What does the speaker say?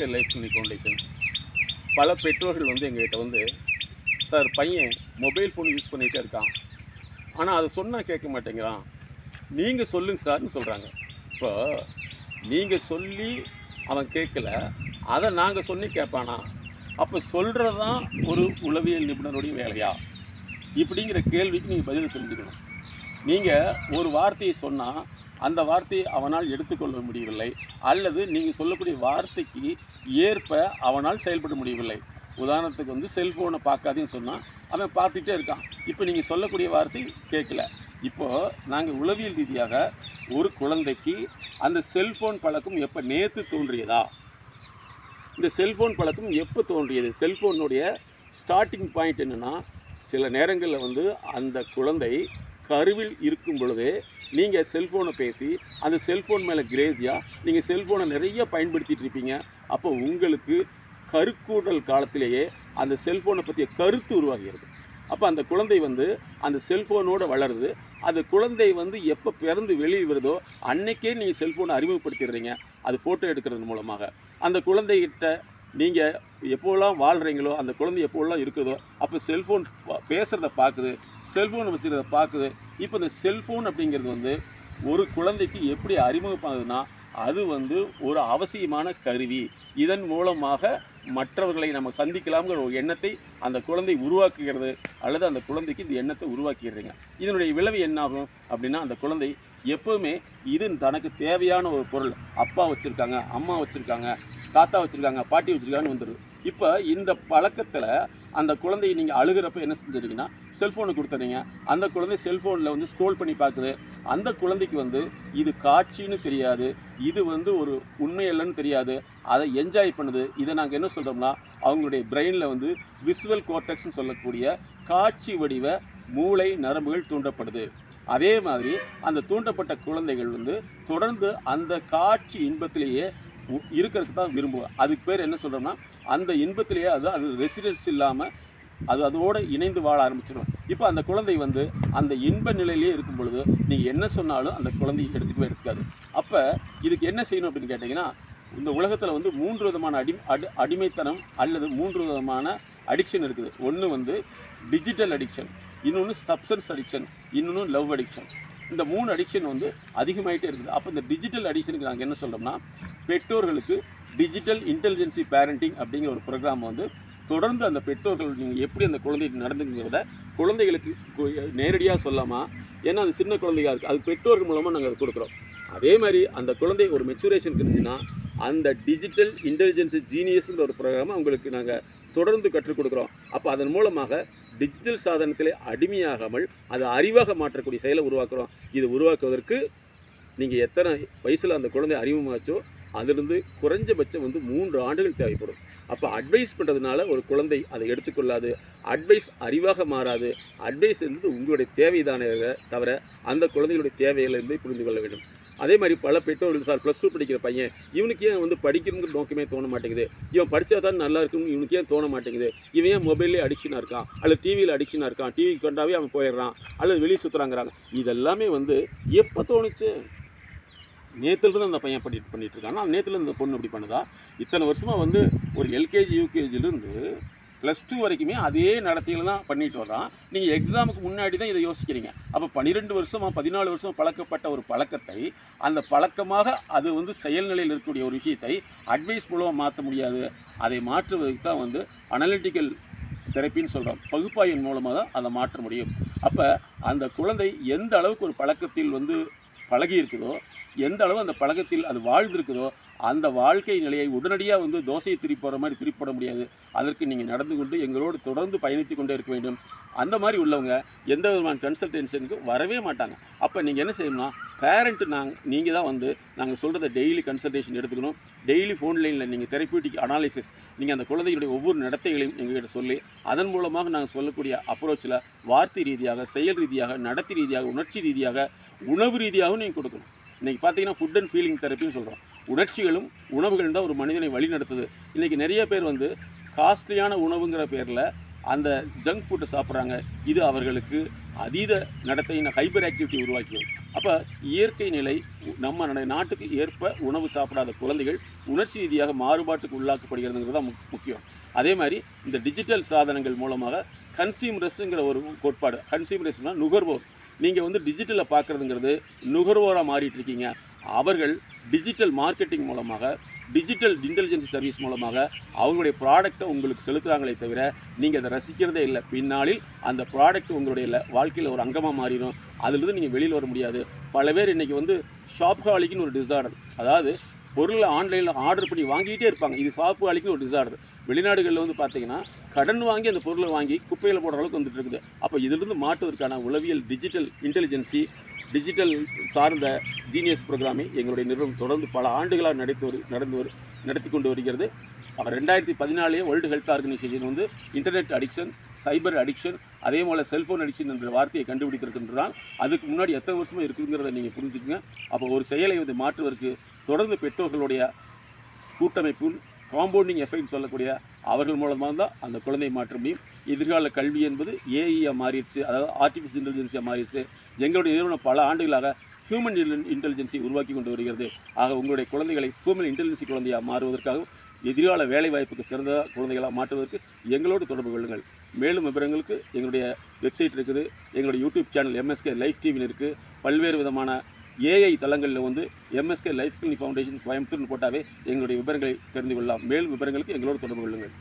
Future life clinic foundation பல பெற்றோர்கள் வந்து எங்கள்கிட்ட வந்து சார் பையன் மொபைல் ஃபோன் யூஸ் பண்ணிகிட்டே இருக்கான். ஆனால் அதை சொன்னால் கேட்க மாட்டேங்கிறான். நீங்கள் சொல்லுங்க சார்னு சொல்கிறாங்க இப்போ நீங்கள் சொல்லி அவன் கேட்கல அதை நாங்கள் சொல்லி கேட்பானா? அப்போ சொல்கிறது தான் ஒரு உளவியல் நிபுணருடைய வேலையா? இப்படிங்கிற கேள்விக்கு நீங்கள் பதில் தெரிஞ்சுக்கணும் நீங்கள் ஒரு வார்த்தையை சொன்னால் அந்த வார்த்தையை அவனால் எடுத்துக்கொள்ள முடியவில்லை. அல்லது நீங்கள் சொல்லக்கூடிய வார்த்தைக்கு ஏற்ப அவனால் செயல்பட முடியவில்லை. உதாரணத்துக்கு வந்து செல்ஃபோனை பார்க்காதேன்னு சொன்னால் அவன் பார்த்துட்டே இருக்கான். இப்போ நீங்கள் சொல்லக்கூடிய வார்த்தை கேட்கல. இப்போது நாங்கள் உளவியல் ரீதியாக ஒரு குழந்தைக்கு அந்த செல்ஃபோன் பழக்கம் எப்போ நேற்று தோன்றியதா? இந்த செல்ஃபோன் பழக்கம் எப்போ தோன்றியது? செல்ஃபோனுடைய ஸ்டார்டிங் பாயிண்ட் என்னென்னா சில நேரங்களில் வந்து அந்த குழந்தை கருவில் இருக்கும் பொழுதே நீங்கள் செல்ஃபோனை பேசி அந்த செல்ஃபோன் மேலே கிரேஸியாக நீங்கள் செல்ஃபோனை நிறைய பயன்படுத்திகிட்டு இருப்பீங்க. அப்போ உங்களுக்கு கருக்கூடல் காலத்திலேயே அந்த செல்ஃபோனை பற்றிய கருத்து உருவாகிறது. அப்போ அந்த குழந்தை வந்து அந்த செல்ஃபோனோட வளருது. அந்த குழந்தை வந்து எப்போ பிறந்து வெளியே வருதோ அன்னைக்கே நீங்கள் செல்ஃபோனை அறிமுகப்படுத்திடுறீங்க. அது ஃபோட்டோ எடுக்கிறது மூலமாக. அந்த குழந்தைகிட்ட நீங்கள் எப்போல்லாம் வாழ்கிறீங்களோ அந்த குழந்தை எப்போல்லாம் இருக்குதோ அப்போ செல்ஃபோன் பேசுகிறத பார்க்குது செல்ஃபோன் வச்சுக்கிறத பார்க்குது இப்போ இந்த செல்ஃபோன் அப்படிங்கிறது வந்து ஒரு குழந்தைக்கு எப்படி அறிமுகமாகுதுன்னா அது வந்து ஒரு அவசியமான கருவி. இதன் மூலமாக மற்றவர்களை நம்ம சந்திக்கலாம்ங்கிற ஒரு எண்ணத்தை அந்த குழந்தை உருவாக்குகிறது அல்லது அந்த குழந்தைக்கு இந்த எண்ணத்தை உருவாக்கிடுறீங்க இதனுடைய விளைவு என்னாகும் அப்படின்னா அந்த குழந்தை எப்போவுமே இது தனக்கு தேவையான ஒரு பொருள் அப்பா வச்சுருக்காங்க அம்மா வச்சுருக்காங்க தாத்தா வச்சுருக்காங்க பாட்டி வச்சுருக்காங்கன்னு வந்துடுது. இப்போ இந்த பழக்கத்தில் அந்த குழந்தையை நீங்கள் அழுகிறப்ப என்ன செஞ்சுருக்கீங்கன்னா செல்ஃபோனை கொடுத்துறீங்க அந்த குழந்தை செல்ஃபோனில் வந்து ஸ்க்ரோல் பண்ணி பார்க்குது. அந்த குழந்தைக்கு வந்து இது காட்சின்னு தெரியாது. இது வந்து ஒரு உண்மையல்லன்னு தெரியாது. அதை என்ஜாய் பண்ணுது. இதை நாங்கள் என்ன சொல்கிறோம்னா அவங்களுடைய பிரெயினில் வந்து விசுவல் கோர்டெக்ஸ்னு சொல்லக்கூடிய காட்சி வடிவ மூளை நரம்புகள் தூண்டப்படுது. அதே மாதிரி அந்த தூண்டப்பட்ட குழந்தைகள் வந்து தொடர்ந்து அந்த காட்சி இன்பத்திலேயே இருக்கிறதுக்கு தான் விரும்புவோம் அதுக்கு பேர் என்ன சொல்கிறோம்னா அந்த இன்பத்திலேயே அது அது ரெசிடென்ஸ் இல்லாமல் அது அதோடு இணைந்து வாழ ஆரம்பிச்சிடும். இப்போ அந்த குழந்தை வந்து அந்த இன்ப நிலையிலேயே இருக்கும் பொழுது நீங்கள் என்ன சொன்னாலும் அந்த குழந்தையை எடுத்துக்கவே எடுத்துக்காது. அப்போ இதுக்கு என்ன செய்யணும் அப்படின்னு கேட்டிங்கன்னா இந்த உலகத்தில் வந்து மூன்று விதமான அடி அடி அடிமைத்தனம் அல்லது மூன்று விதமான அடிக்ஷன் இருக்குது. ஒன்று வந்து டிஜிட்டல் அடிக்ஷன் இன்னொன்று சப்சன்ஸ் அடிக்ஷன் இன்னொன்று லவ் அடிக்ஷன் இந்த மூணு அடிக்ஷன் வந்து அதிகமாகிட்டே இருக்குது. அப்போ இந்த டிஜிட்டல் அடிக்ஷனுக்கு நாங்கள் என்ன சொல்கிறோம்னா பெற்றோர்களுக்கு டிஜிட்டல் இன்டெலிஜென்சி பேரண்டிங் அப்படிங்கிற ஒரு ப்ரோக்ராம் வந்து தொடர்ந்து அந்த பெற்றோர்கள் நீங்கள் எப்படி அந்த குழந்தைக்கு நடந்துங்கிறத குழந்தைகளுக்கு நேரடியாக சொல்லாமா ஏன்னா அது சின்ன குழந்தையாக இருக்குது அது பெற்றோர்கள் மூலமாக நாங்கள் அதை கொடுக்குறோம். அதே மாதிரி அந்த குழந்தை ஒரு மெச்சூரேஷன் இருந்துச்சுன்னா அந்த டிஜிட்டல் இன்டெலிஜென்ஸ் ஜீனியஸ்ன்ற ஒரு ப்ரோக்ராமை அவங்களுக்கு நாங்கள் தொடர்ந்து கற்றுக் கொடுக்குறோம். அப்போ அதன் மூலமாக டிஜிட்டல் சாதனத்திலே அடிமையாகாமல் அதை அறிவாக மாற்றக்கூடிய செயலை உருவாக்குறோம். இது உருவாக்குவதற்கு நீங்கள் எத்தனை வயசில் அந்த குழந்தை அறிமுகமாச்சோ அதிலிருந்து குறைஞ்சபட்சம் வந்து மூன்று ஆண்டுகள் தேவைப்படும். அப்போ அட்வைஸ் பண்ணுறதுனால ஒரு குழந்தை அதை எடுத்துக்கொள்ளாது அட்வைஸ் அறிவாக மாறாது அட்வைஸ் என்பது உங்களுடைய தேவைதானே தவிர அந்த குழந்தைகளுடைய தேவைகளை புரிந்து கொள்ள வேண்டும். அதே மாதிரி பல பெற்றோர்கள் சார் ப்ளஸ் டூ படிக்கிற பையன் இவனுக்கு ஏன் வந்து படிக்கணுங்கிற நோக்கமே தோண மாட்டேங்குது. இவன் படித்தா தான் நல்லா இருக்கும்னு இவனுக்கு ஏன் தோண மாட்டேங்குது? இவன் ஏன் மொபைல்லே அடிக்ஷனாக இருக்கான்? அல்லது டிவியில் அடிக்ஷனாக இருக்கான்? டிவி கொண்டாவே அவன் போயிடுறான். அல்லது வெளியே சுற்றுறாங்கிறாங்க இதெல்லாமே வந்து எப்போ தோணுச்சு? நேற்றுலேருந்து அந்த பையன் பண்ணிட்டு பண்ணிட்டு இருக்கான். ஆனால் நேற்றுலேருந்து அந்த பொண்ணு இப்படி பண்ணுதா? இத்தனை வருஷமாக வந்து ஒரு எல்கேஜி யூகேஜிலேருந்து ப்ளஸ் டூ வரைக்குமே அதே நடத்தையில் தான் பண்ணிட்டு வர்றான். நீங்கள் எக்ஸாமுக்கு முன்னாடி தான் இதை யோசிக்கிறீங்க. அப்போ பன்னிரெண்டு வருஷமாக பதினாலு வருஷம் பழக்கப்பட்ட ஒரு பழக்கத்தை அந்த பழக்கமாக அது வந்து செயல்நிலையில் இருக்கக்கூடிய ஒரு விஷயத்தை அட்வைஸ் மூலமாக மாற்ற முடியாது. அதை மாற்றுவதற்கு தான் வந்து அனலிட்டிக்கல் தெரப்பின்னு சொல்கிறோம் பகுப்பாய்வின் மூலமாக தான் அதை மாற்ற முடியும். அப்போ அந்த குழந்தை எந்த அளவுக்கு ஒரு பழக்கத்தில் வந்து பழகி இருக்குதோ எந்த அளவு அந்த பழக்கத்தில் அது வாழ்ந்திருக்குதோ அந்த வாழ்க்கை நிலையை உடனடியாக வந்து தோசையை திருப்பி போகிற மாதிரி திருப்பி போட முடியாது. அதற்கு நீங்கள் நடந்து கொண்டு எங்களோடு தொடர்ந்து பயணித்து கொண்டே இருக்க வேண்டும். அந்த மாதிரி உள்ளவங்க எந்த விதமான கன்சல்டேஷனுக்கு வரவே மாட்டாங்க. அப்போ நீங்கள் என்ன செய்யணும்னா பேரண்ட்டு நாங்கள் நீங்கள் தான் வந்து நாங்கள் சொல்கிறத டெய்லி கன்சல்டேஷன் எடுத்துக்கணும். டெய்லி ஃபோன் லைனில் நீங்கள் தெரப்பியூட்டிக் அனாலிசிஸ் நீங்கள் அந்த குழந்தைகளுடைய ஒவ்வொரு நடத்தைகளையும் எங்கள்கிட்ட சொல்லி அதன் மூலமாக நாங்கள் சொல்லக்கூடிய அப்ரோச்சில் வார்த்தை ரீதியாக செயல் ரீதியாக நடத்தி ரீதியாக உணர்ச்சி ரீதியாக உணவு ரீதியாகவும் நீங்கள் கொடுக்கணும். இன்றைக்கி பார்த்தீங்கன்னா ஃபுட் அண்ட் ஃபீலிங் தெரப்பின்னு சொல்கிறோம் உணர்ச்சிகளும் உணவுகளும் தான் ஒரு மனிதனை வழிநடத்துது. இன்றைக்கி நிறைய பேர் வந்து காஸ்ட்லியான உணவுங்கிற பேரில் அந்த ஜங்க் ஃபுட்டை சாப்பிட்றாங்க. இது அவர்களுக்கு அதீத நடத்தையின் ஹைபர் ஆக்டிவிட்டி உருவாக்கியது. அப்போ இயற்கை நிலை நம்ம நாட்டுக்கு ஏற்ப உணவு சாப்பிடாத குழந்தைகள் உணர்ச்சி ரீதியாக மாறுபாட்டுக்கு உள்ளாக்கப்படுகிறதுங்கிறது தான் முக்கியம். அதே மாதிரி இந்த டிஜிட்டல் சாதனங்கள் மூலமாக கன்சியூமரிஸ்ட்டுங்கிற ஒரு கோட்பாடு. கன்சியூமரிஸ்ட்னா நுகர்வோர். நீங்கள் வந்து டிஜிட்டலில் பார்க்குறதுங்கிறது நுகர்வோராக மாறிட்டு இருக்கீங்க அவர்கள் டிஜிட்டல் மார்க்கெட்டிங் மூலமாக டிஜிட்டல் இன்டெலிஜென்ஸ் சர்வீஸ் மூலமாக அவங்களுடைய ப்ராடக்ட்டை உங்களுக்கு செலுத்துகிறாங்களே தவிர நீங்கள் அதை ரசிக்கிறதே இல்லை. பின்னாளில் அந்த ப்ராடக்ட் உங்களுடைய வாழ்க்கையில் ஒரு அங்கமாக மாறிடும். அதுலேருந்து நீங்கள் வெளியில் வர முடியாது. பல பேர் இன்றைக்கி வந்து ஷாப்ஹாலிக்னு ஒரு டிசார்டர் அதாவது பொருளை ஆன்லைனில் ஆர்டர் பண்ணி வாங்கிட்டே இருப்பாங்க. இது ஷாப்ஹாலிக்னு ஒரு டிசார்டர் வெளிநாடுகளில் வந்து பார்த்தீங்கன்னா கடன் வாங்கி அந்த பொருளை வாங்கி குப்பையில் போடுற அளவுக்கு வந்துட்டு இருக்குது. அப்போ இதிலிருந்து மாற்றுவதற்கான உளவியல் டிஜிட்டல் இன்டெலிஜென்சி டிஜிட்டல் சார்ந்த ஜீனியஸ் ப்ரோக்ராமை எங்களுடைய நிறுவனம் தொடர்ந்து பல ஆண்டுகளாக நடத்தி வரு நடந்து வரு நடத்தி கொண்டு வருகிறது. அப்போ ரெண்டாயிரத்தி பதினாலே வேர்ல்டு ஹெல்த் ஆர்கனைசேஷன் வந்து இன்டர்நெட் அடிக்ஷன் சைபர் அடிக்ஷன் அதே போல் செல்ஃபோன் அடிக்ஷன் என்ற வார்த்தையை கண்டுபிடித்திருக்கின்றால் அதுக்கு முன்னாடி எத்தனை வருஷமாக இருக்குங்கிறத நீங்கள் புரிஞ்சுக்கங்க. அப்போ ஒரு செயலை வந்து மாற்றுவதற்கு தொடர்ந்து பெற்றோர்களுடைய கூட்டமைப்பும் காம்பவுண்டிங் எஃபெக்ட் சொல்லக்கூடிய அவர்கள் மூலமாக தான் அந்த குழந்தையை மாற்ற முடியும். எதிர்கால கல்வி என்பது ஏஐயாக மாறிடுச்சு. அதாவது ஆர்டிஃபிஷியல் இன்டெலிஜென்ஸியாக மாறிடுச்சு. எங்களுடைய நிறுவனம் பல ஆண்டுகளாக ஹியூமன் இன்டெலிஜென்ஸை உருவாக்கி கொண்டு வருகிறது. ஆக உங்களுடைய குழந்தைகளை ஹியூமன் இன்டெலிஜென்சி குழந்தையாக மாறுவதற்காகவும் எதிர்கால வேலை வாய்ப்புக்கு சிறந்த குழந்தைகளாக மாற்றுவதற்கு எங்களோடு தொடர்பு கொள்ளுங்கள். மேலும் விவரங்களுக்கு எங்களுடைய வெப்சைட் இருக்குது. எங்களுடைய யூடியூப் சேனல் எம்எஸ்கே லைஃப் டிவியில் இருக்குது பல்வேறு விதமான ஏஐ தளங்களில் வந்து எம்எஸ்கே லைஃப் கிளினிக் ஃபவுண்டேஷன் கோயம்புத்தூர்னு போட்டாவே எங்களுடைய விவரங்களை தெரிந்து கொள்ளலாம். மேலும் விவரங்களுக்கு எங்களோடு தொடர்பு கொள்ளுங்கள்.